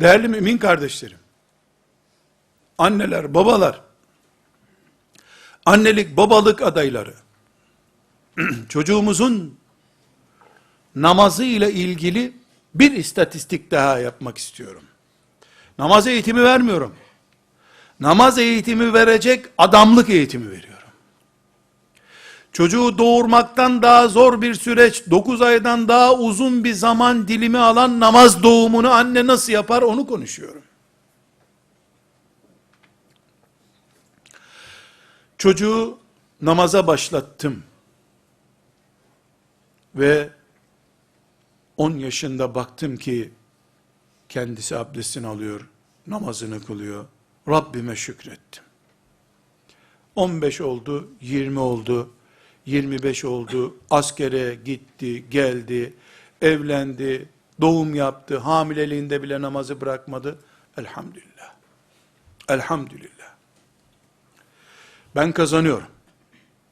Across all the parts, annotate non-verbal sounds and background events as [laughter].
Değerli mümin kardeşlerim, anneler, babalar, annelik, babalık adayları, [clears throat] çocuğumuzun namazı ile ilgili bir istatistik daha yapmak istiyorum. Namaz eğitimi vermiyorum. Namaz eğitimi verecek adamlık eğitimi veriyorum. Çocuğu doğurmaktan daha zor bir süreç, 9 aydan daha uzun bir zaman dilimi alan namaz doğumunu anne nasıl yapar onu konuşuyorum. Çocuğu namaza başlattım. Ve 10 yaşında baktım ki kendisi abdestini alıyor, namazını kılıyor. Rabbime şükrettim. 15 oldu, 20 oldu, 25 oldu, askere gitti, geldi, evlendi, doğum yaptı, hamileliğinde bile namazı bırakmadı. Elhamdülillah. Elhamdülillah. Ben kazanıyorum.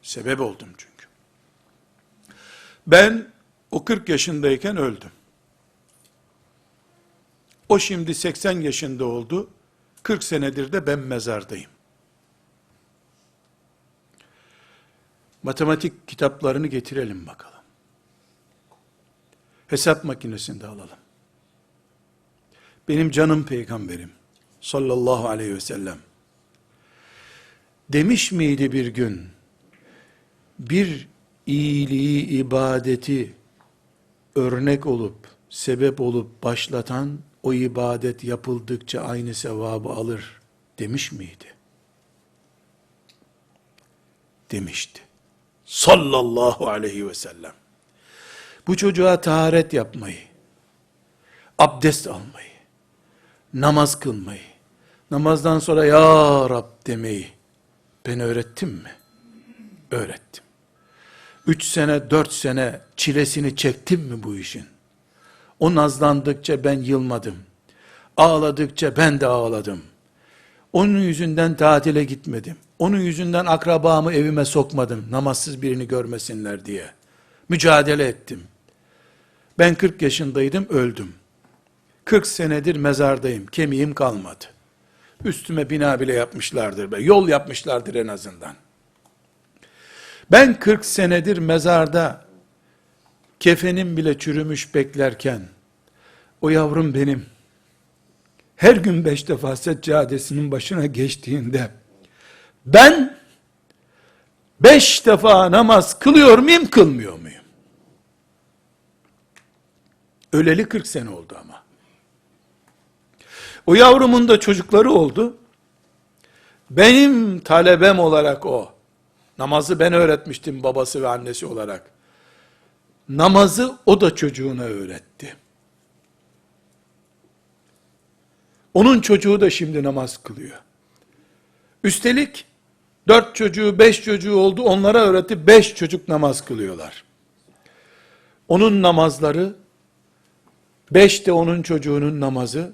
Sebep oldum çünkü. Ben o 40 yaşındayken öldüm. O şimdi 80 yaşında oldu. 40 senedir de ben mezardayım. Matematik kitaplarını getirelim bakalım. Hesap makinesinde alalım. Benim canım peygamberim sallallahu aleyhi ve sellem demiş miydi bir gün bir iyiliği, ibadeti örnek olup, sebep olup başlatan o ibadet yapıldıkça aynı sevabı alır demiş miydi? Demişti. Sallallahu aleyhi ve sellem. Bu çocuğa taharet yapmayı, abdest almayı, namaz kılmayı, namazdan sonra ya Rab demeyi ben öğrettim mi? Öğrettim. Üç sene, dört sene çilesini çektim mi bu işin? O nazlandıkça ben yılmadım. Ağladıkça ben de ağladım. Onun yüzünden tatile gitmedim. Onun yüzünden akrabamı evime sokmadım. Namazsız birini görmesinler diye. Mücadele ettim. Ben 40 yaşındaydım, öldüm. 40 senedir mezardayım, kemiğim kalmadı. Üstüme bina bile yapmışlardır be, yol yapmışlardır en azından. Ben 40 senedir mezarda kefenim bile çürümüş beklerken o yavrum benim her gün beş defa seccadesinin başına geçtiğinde ben beş defa namaz kılıyor muyum kılmıyor muyum? Öleli 40 sene oldu ama. O yavrumun da çocukları oldu. Benim talebem olarak o. Namazı ben öğretmiştim babası ve annesi olarak. Namazı o da çocuğuna öğretti. Onun çocuğu da şimdi namaz kılıyor. Üstelik dört çocuğu, beş çocuğu oldu onlara öğretti, beş çocuk namaz kılıyorlar. Onun namazları, beş de onun çocuğunun namazı,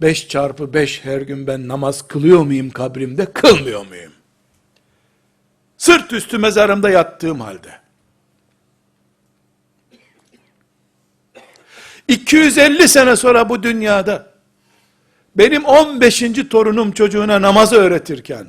beş çarpı beş her gün ben namaz kılıyor muyum kabrimde, kılmıyor muyum? Sırt üstü mezarımda yattığım halde. 250 sene sonra bu dünyada benim 15. torunum çocuğuna namaz öğretirken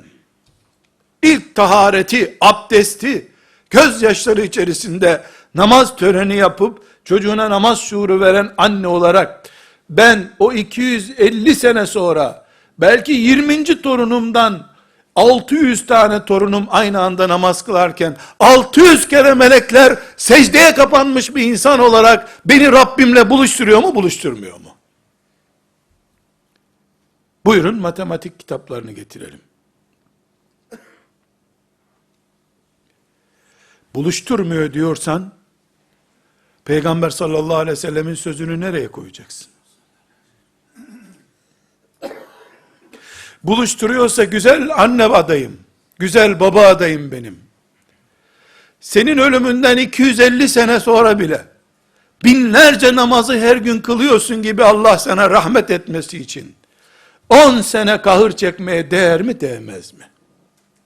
ilk tahareti, abdesti gözyaşları içerisinde namaz töreni yapıp çocuğuna namaz şuuru veren anne olarak ben o 250 sene sonra belki 20. torunumdan 600 tane torunum aynı anda namaz kılarken 600 kere melekler secdeye kapanmış bir insan olarak beni Rabbimle buluşturuyor mu buluşturmuyor mu? Buyurun matematik kitaplarını getirelim. Buluşturmuyor diyorsan Peygamber sallallahu aleyhi ve sellemin sözünü nereye koyacaksın? buluşturuyorsa güzel anne adayım, güzel baba adayım benim. Senin ölümünden 250 sene sonra bile binlerce namazı her gün kılıyorsun gibi Allah sana rahmet etmesi için 10 sene kahır çekmeye değer mi değmez mi?